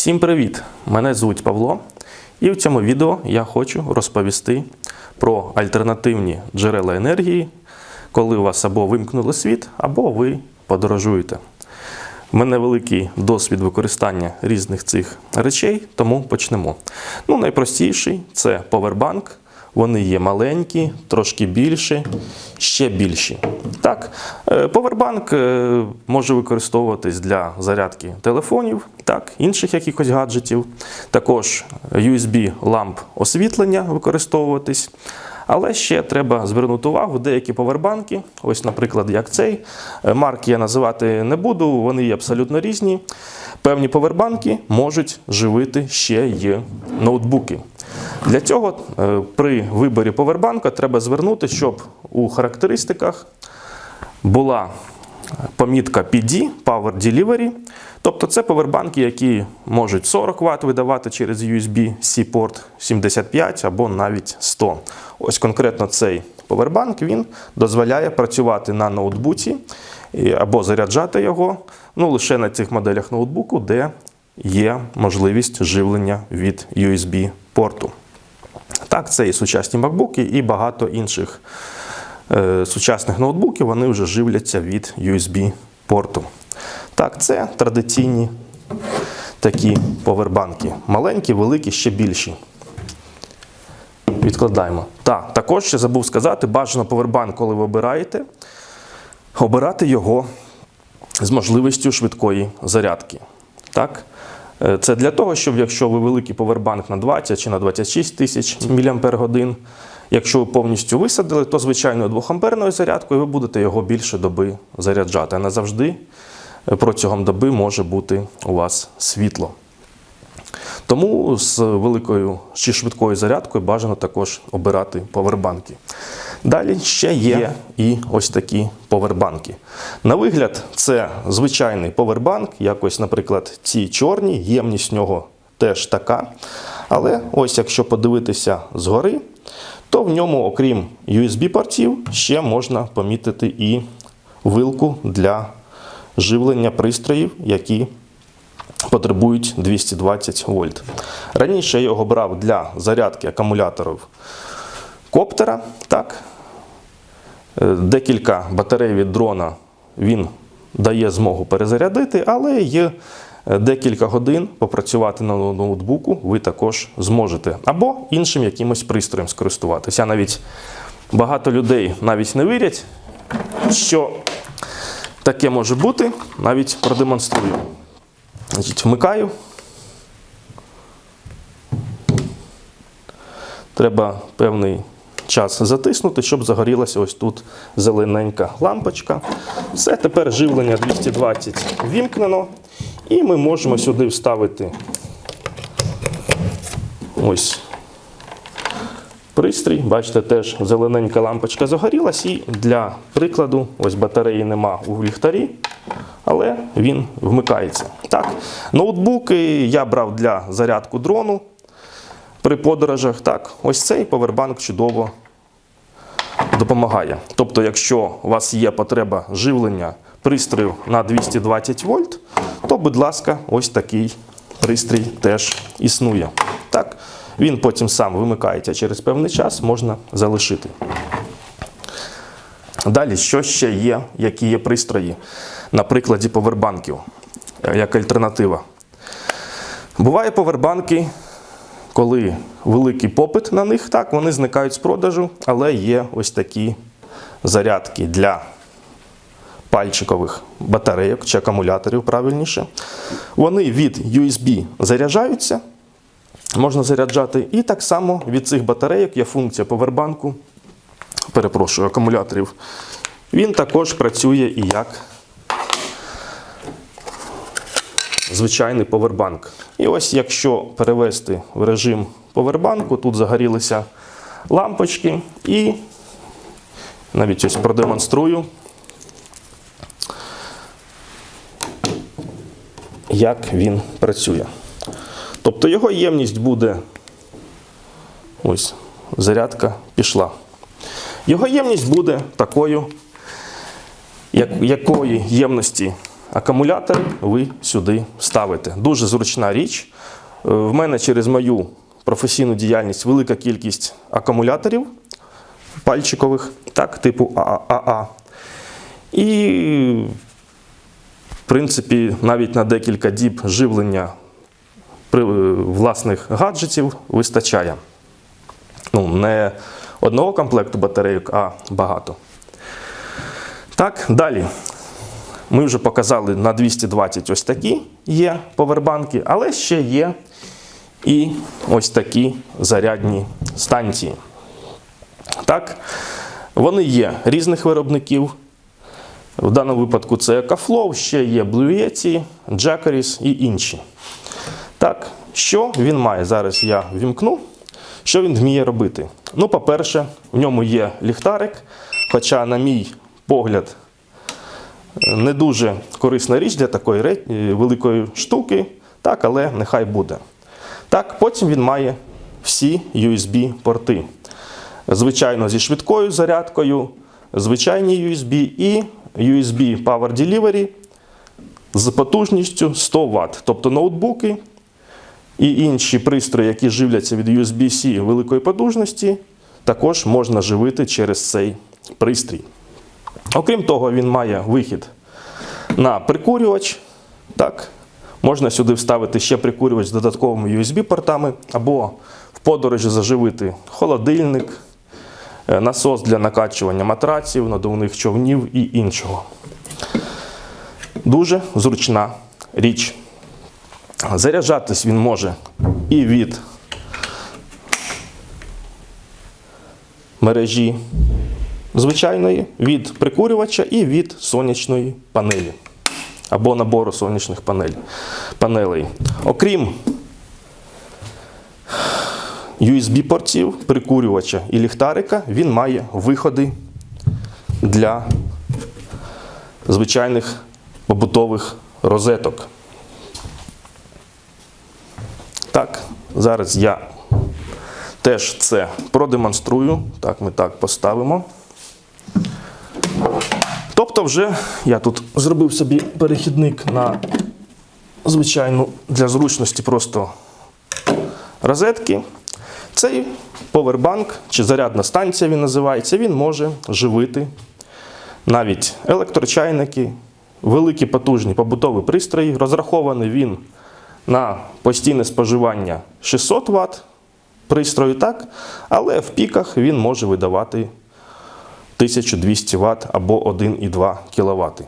Всім привіт! Мене звуть Павло, і в цьому відео я хочу розповісти про альтернативні джерела енергії, коли у вас або вимкнули світ, або ви подорожуєте. У мене великий досвід використання різних цих речей, тому почнемо. Ну, найпростіший це повербанк. Вони є маленькі, трошки більші, ще більші. Так, е, повербанк е, може використовуватись для зарядки телефонів, так, інших якихось гаджетів. Також USB ламп освітлення використовуватись. Але ще треба звернути увагу, деякі повербанки, ось, наприклад, як цей. е, Марки я називати не буду, вони є абсолютно різні. Певні повербанки можуть живити ще й ноутбуки. Для цього е, при виборі повербанка треба звернути, щоб у характеристиках була помітка PD Power Delivery. Тобто це повербанки, які можуть 40 Вт видавати через USB-C порт 75 або навіть 100. Ось конкретно цей повербанк він дозволяє працювати на ноутбуці або заряджати його ну, лише на цих моделях ноутбуку, де є можливість живлення від USB-порту. Так, це і сучасні MacBook, і багато інших е, сучасних ноутбуків вони вже живляться від USB-порту. Так, це традиційні такі повербанки. Маленькі, великі, ще більші. Відкладаємо. Так, також ще забув сказати, бажано повербанк, коли ви обираєте, обирати його з можливістю швидкої зарядки. Так? Е, Це для того, щоб якщо ви великий повербанк на 20 чи на 26 тисяч мАч, якщо ви повністю висадили, то звичайною 2 амперною зарядкою ви будете його більше доби заряджати. А не завжди е, протягом доби може бути у вас світло. Тому з великою чи швидкою зарядкою бажано також обирати повербанки. Далі ще є і ось такі повербанки. На вигляд, це звичайний повербанк, якось, наприклад, ці чорні, ємність нього теж така. Але ось якщо подивитися згори, то в ньому, окрім USB-портів, ще можна помітити і вилку для живлення пристроїв, які потребують 220 вольт. Раніше я його брав для зарядки акумуляторів коптера. Так. Е, Декілька батарей від дрона він дає змогу перезарядити, але є е, декілька годин попрацювати на ноутбуку ви також зможете. Або іншим якимось пристроєм скористуватися. Навіть багато людей навіть не вірять, що таке може бути, навіть продемонструю. Значить, вмикаю. Треба певний час затиснути, щоб загорілася ось тут зелененька лампочка. Все, тепер живлення 220 вімкнено. І ми можемо сюди вставити ось пристрій. Бачите, теж зелененька лампочка загорілась. І для прикладу, ось батареї нема у ліхтарі, але він вмикається. Так, ноутбуки я брав для зарядку дрону при подорожах. Так, ось цей повербанк чудово допомагає. Тобто, якщо у вас є потреба живлення пристрою на 220 вольт, то, будь ласка, ось такий пристрій теж існує. Так, він потім сам вимикається через певний час, можна залишити. Далі, що ще є, які є пристрої на прикладі повербанків, е, як альтернатива. Буває повербанки, коли великий попит на них, так, вони зникають з продажу, але є ось такі зарядки для пальчикових батарейок чи акумуляторів, правильніше. Вони від USB заряджаються, можна заряджати, і так само від цих батарейок є функція повербанку, перепрошую, акумуляторів. Він також працює і як звичайний повербанк. І ось якщо перевести в режим повербанку, тут загорілися лампочки і навіть ось продемонструю, як він працює. Тобто його ємність буде ось зарядка пішла. Його ємність буде такою, як, якої ємності акумулятори ви сюди ставите. Дуже зручна річ. Е, В мене через мою професійну діяльність велика кількість акумуляторів пальчикових, так, типу ААА. І, в принципі, навіть на декілька діб живлення е, власних гаджетів вистачає. Ну, не одного комплекту батарейок, а багато. Так, далі. Ми вже показали на 220 ось такі є повербанки, але ще є і ось такі зарядні станції. Так, вони є різних виробників. В даному випадку це EcoFlow, ще є Yeti, Jackeries і інші. Так, що він має? Зараз я вімкну. Що він вміє робити? Ну, по-перше, в ньому є ліхтарик, хоча, на мій погляд, не дуже корисна річ для такої е, великої штуки, так, але нехай буде. Так, потім він має всі USB-порти. Звичайно, зі швидкою зарядкою, звичайні USB і USB Power Delivery з потужністю 100 Вт. Тобто ноутбуки і інші пристрої, які живляться від USB-C великої потужності, також можна живити через цей пристрій. Окрім того, він має вихід на прикурювач. Так, можна сюди вставити ще прикурювач з додатковими USB-портами, або в подорожі заживити холодильник, е, насос для накачування матраців, надувних човнів і іншого. Дуже зручна річ. Заряджатись він може і від мережі звичайної, від прикурювача і від сонячної панелі або набору сонячних панель, панелей. Окрім USB-портів, прикурювача і ліхтарика, він має виходи для звичайних побутових розеток. Так, зараз я теж це продемонструю. Так, ми так поставимо. Тобто, вже я тут зробив собі перехідник на звичайну для зручності просто розетки. Цей повербанк чи зарядна станція він називається, він може живити навіть електрочайники, великі потужні побутові пристрої. Розрахований він на постійне споживання 600 Вт пристрою, так, але в піках він може видавати 1200 Вт або 1,2 кВт.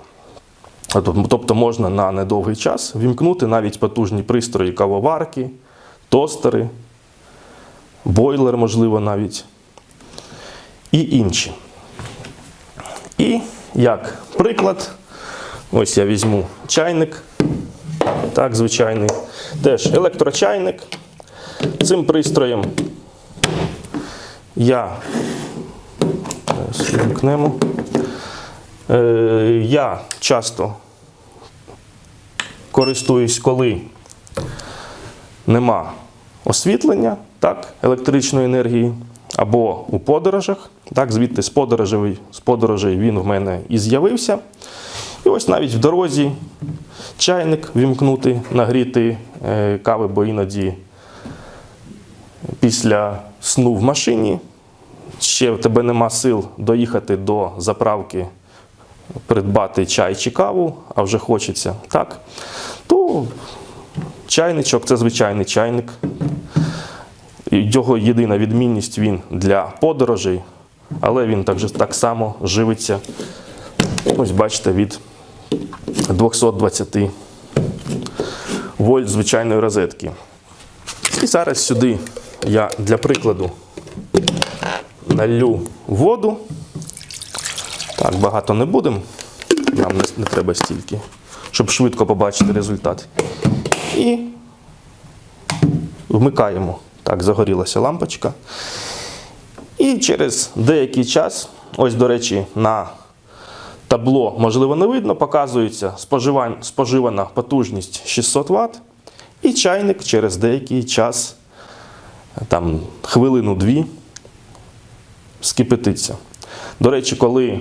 Тобто можна на недовгий час вімкнути навіть потужні пристрої кавоварки, тостери, бойлер, можливо, навіть і інші. І як приклад, ось я візьму чайник, так, звичайний, теж електрочайник. Цим пристроєм я зараз вімкнемо. Е, я часто користуюсь, коли нема освітлення, так, електричної енергії, або у подорожах. Так, звідти з подорожей, з подорожей він в мене і з'явився. І ось навіть в дорозі чайник вімкнути, нагріти е, кави, бо іноді після сну в машині ще в тебе нема сил доїхати до заправки, придбати чай чи каву, а вже хочеться, так, то чайничок це звичайний чайник. Його єдина відмінність він для подорожей, але він також так само живиться, ось бачите, від 220 вольт звичайної розетки. І зараз сюди я для прикладу налью воду. Так, багато не будемо. Нам не, не треба стільки, щоб швидко побачити результат. І вмикаємо. Так, загорілася лампочка. І через деякий час, ось, до речі, на табло, можливо, не видно, показується споживана потужність 600 Вт. І чайник через деякий час, там хвилину-дві, скипятиться. До речі, коли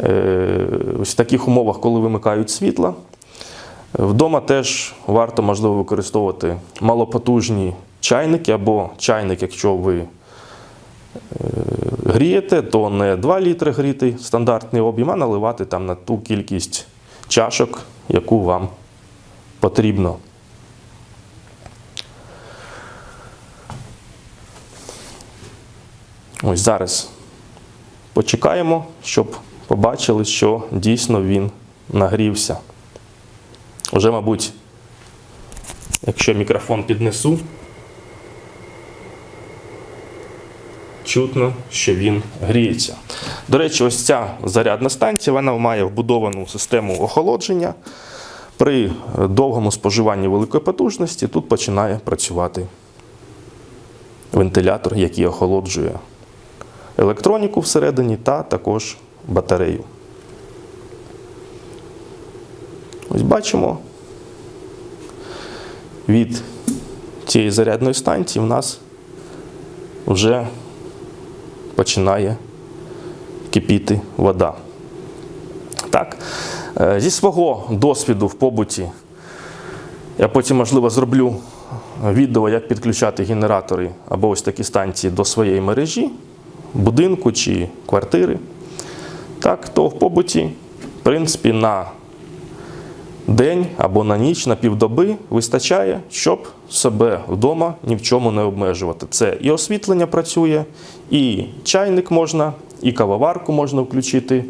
е, ось в таких умовах, коли вимикають світло. Вдома теж варто можливо використовувати малопотужні чайники або чайник, якщо ви е, грієте, то не 2 літри гріти стандартний об'єм, а наливати там на ту кількість чашок, яку вам потрібно. Ось зараз почекаємо, щоб побачили, що дійсно він нагрівся. Вже, мабуть, якщо мікрофон піднесу, чутно, що він гріється. До речі, ось ця зарядна станція вона має вбудовану систему охолодження. При довгому споживанні великої потужності тут починає працювати вентилятор, який охолоджує електроніку всередині та також батарею. Ось бачимо, від цієї зарядної станції в нас вже починає кипіти вода. Так, е, зі свого досвіду в побуті я потім, можливо, зроблю відео, як підключати генератори або ось такі станції до своєї мережі, будинку чи квартири. Так, то в побуті, в принципі, на день або на ніч, на півдоби вистачає, щоб себе вдома ні в чому не обмежувати. Це і освітлення працює, і чайник можна, і кавоварку можна включити.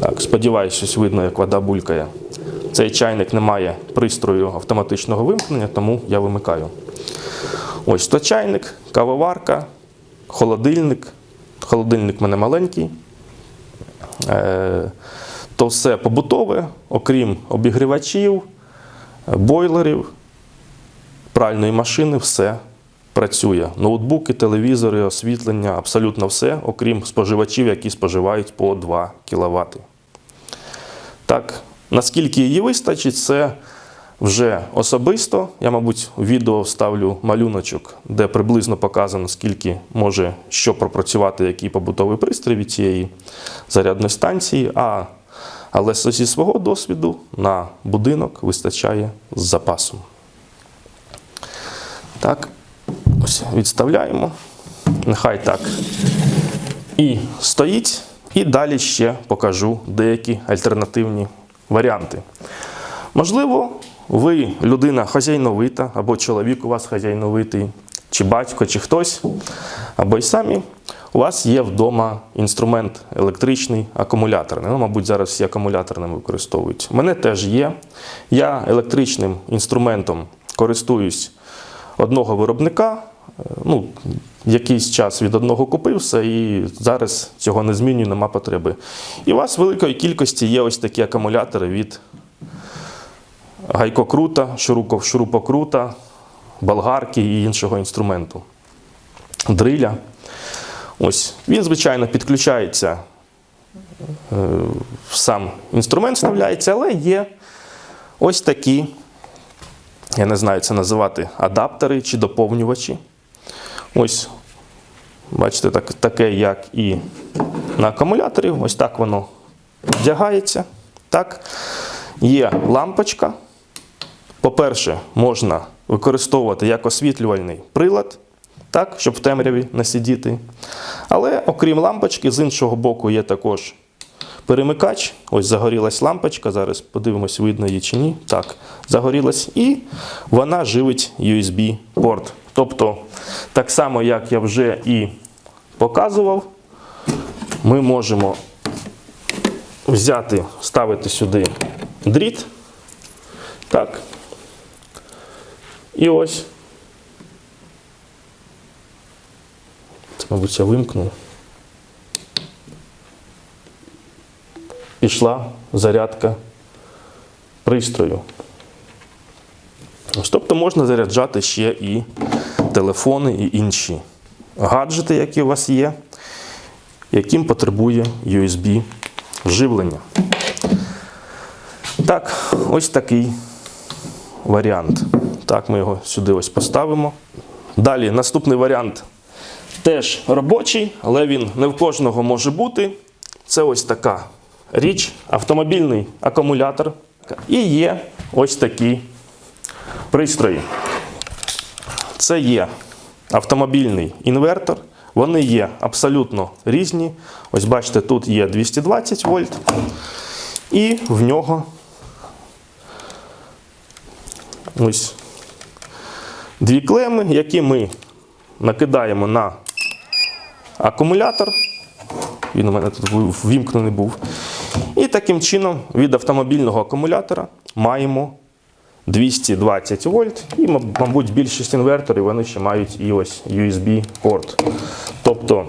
Так, сподіваюся, щось видно, як вода булькає. Цей чайник не має пристрою автоматичного вимкнення, тому я вимикаю. Ось то чайник, кавоварка, холодильник. Холодильник в мене маленький. Е, то все побутове, окрім обігрівачів, бойлерів, пральної машини, все працює. Ноутбуки, телевізори, освітлення, абсолютно все, окрім споживачів, які споживають по 2 кВт. Так, наскільки її вистачить, це вже особисто. Я, мабуть, у відео вставлю малюночок, де приблизно показано, скільки може що пропрацювати, який побутовий пристрій від цієї зарядної станції. А, але зі свого досвіду на будинок вистачає з запасом. Так, ось відставляємо. Нехай так і стоїть. І далі ще покажу деякі альтернативні варіанти. Можливо, ви людина хазяйновита, або чоловік у вас хазяйновитий, чи батько, чи хтось, або й самі. У вас є вдома інструмент електричний, акумуляторний. Ну, мабуть, зараз всі акумуляторними використовують. У мене теж є. Я електричним інструментом користуюсь одного виробника. Ну, якийсь час від одного купився, і зараз цього не змінюю, нема потреби. І у вас великої кількості є ось такі акумулятори від гайкокрута, шурупокрута, болгарки і іншого інструменту. Дриля. Ось. Він, звичайно, підключається е, сам інструмент вставляється, але є ось такі, я не знаю, це називати адаптери чи доповнювачі. Ось, бачите, так, таке, як і на акумуляторі, ось так воно вдягається. Так. Є лампочка. По-перше, можна використовувати як освітлювальний прилад, так, щоб в темряві не сидіти. Але окрім лампочки, з іншого боку є також перемикач. Ось загорілась лампочка. Зараз подивимось, видно її чи ні. Так, загорілась. І вона живить USB-порт. Тобто, так само, як я вже і показував, ми можемо взяти, вставити сюди дріт. Так. І ось. Це, мабуть, я вимкнув. Пішла зарядка пристрою. Ось, Тобто можна заряджати ще і телефони, і інші гаджети, які у вас є, яким потребує USB живлення. Так, ось такий варіант. Так, ми його сюди ось поставимо. Далі наступний варіант теж робочий, але він не в кожного може бути. Це ось така річ, автомобільний акумулятор. І є ось такі пристрої. Це є автомобільний інвертор. Вони є абсолютно різні. Ось бачите, тут є 220 вольт, і в нього ось дві клеми, які ми накидаємо на акумулятор. Він у мене тут ввімкнений був. І таким чином від автомобільного акумулятора маємо 220 вольт. І, мабуть, більшість інверторів вони ще мають і ось USB-порт. Тобто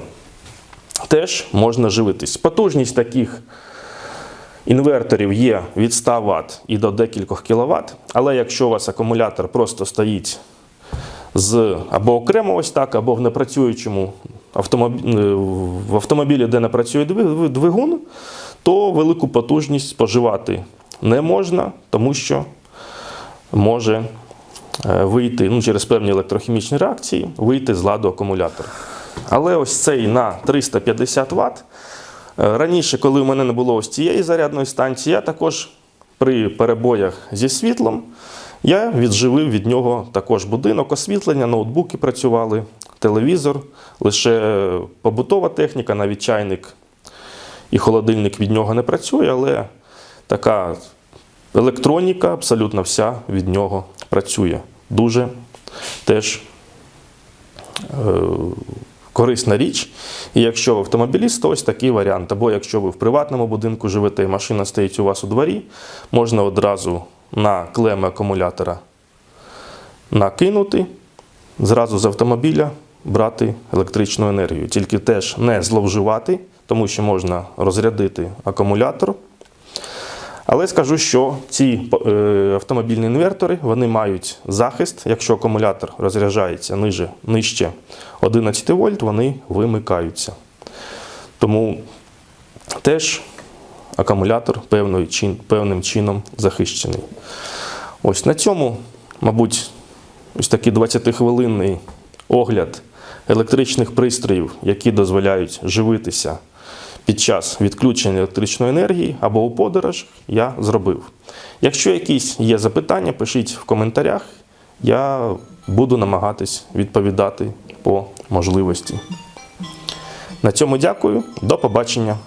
теж можна живитись. Потужність таких інверторів є від 100 Вт і до декількох кВт. Але якщо у вас акумулятор просто стоїть з або окремо ось так, або в непрацюючому автомобілі, в автомобілі, де не працює двигун, то велику потужність споживати не можна, тому що може е, вийти ну, через певні електрохімічні реакції, вийти з ладу акумулятор. Але ось цей на 350 Вт. Е, Раніше, коли в мене не було ось цієї зарядної станції, я також при перебоях зі світлом я відживив від нього також будинок, освітлення, ноутбуки працювали, телевізор, лише побутова техніка, навіть чайник і холодильник від нього не працює, але така електроніка абсолютно вся від нього працює. Дуже теж е, корисна річ. І якщо ви автомобіліст, то ось такий варіант. Або якщо ви в приватному будинку живете і машина стоїть у вас у дворі, можна одразу на клеми акумулятора накинути, зразу з автомобіля брати електричну енергію. Тільки теж не зловживати, тому що можна розрядити акумулятор. Але скажу, що ці е, автомобільні інвертори вони мають захист. Якщо акумулятор розряджається ниже, нижче 11 вольт, вони вимикаються. Тому теж акумулятор певною певним чином захищений. Ось на цьому, мабуть, ось такий 20-хвилинний огляд електричних пристроїв, які дозволяють живитися під час відключення електричної енергії або у подорож, я зробив. Якщо якісь є запитання, пишіть в коментарях. Я буду намагатись відповідати по можливості. На цьому дякую. До побачення.